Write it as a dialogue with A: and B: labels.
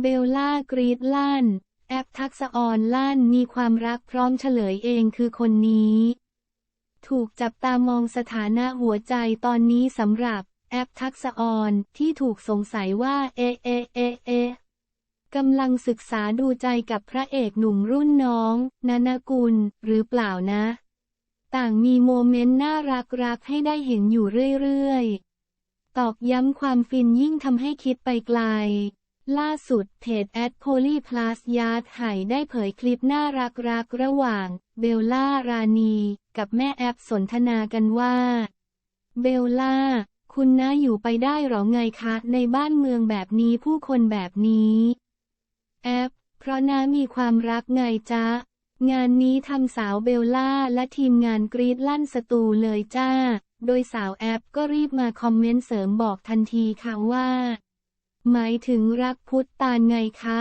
A: เบลล่ากรีดลั่น แอปทักษออนลั่นมีความรักพร้อมเฉลยเองคือคนนี้ ถูกจับตามองสถานะหัวใจตอนนี้สำหรับแอปทักษออนที่ถูกสงสัยว่าเอเอเอเอกำลังศึกษาดูใจกับพระเอกหนุ่มรุ่นน้อง นานากุล หรือเปล่านะ ต่างมีโมเมนต์น่ารักรักๆให้ได้เห็นอยู่เรื่อยๆ ตอกย้ำความฟินยิ่งทำให้คิดไปไกล ล่าสุดเพจแอดโพลีพลัสยาร์ดไห่ได้เผยคลิปน่ารักรักๆระหว่าง เบลล่ารานีกับแม่แอปสนทนากันว่า เบลล่า คุณน้าอยู่ไปได้หรอไงคะในบ้านเมืองแบบนี้ผู้คนแบบนี้ แอป เพราะน้ามีความรักไงจ๊ะ งานนี้ทำสาวเบลล่าและทีมงานกรีดลั่นสตูเลยจ้า โดยสาวแอปก็รีบมาคอมเมนต์เสริมบอกทันทีค่ะว่า หมายถึงรักพุทธตาลไงคะ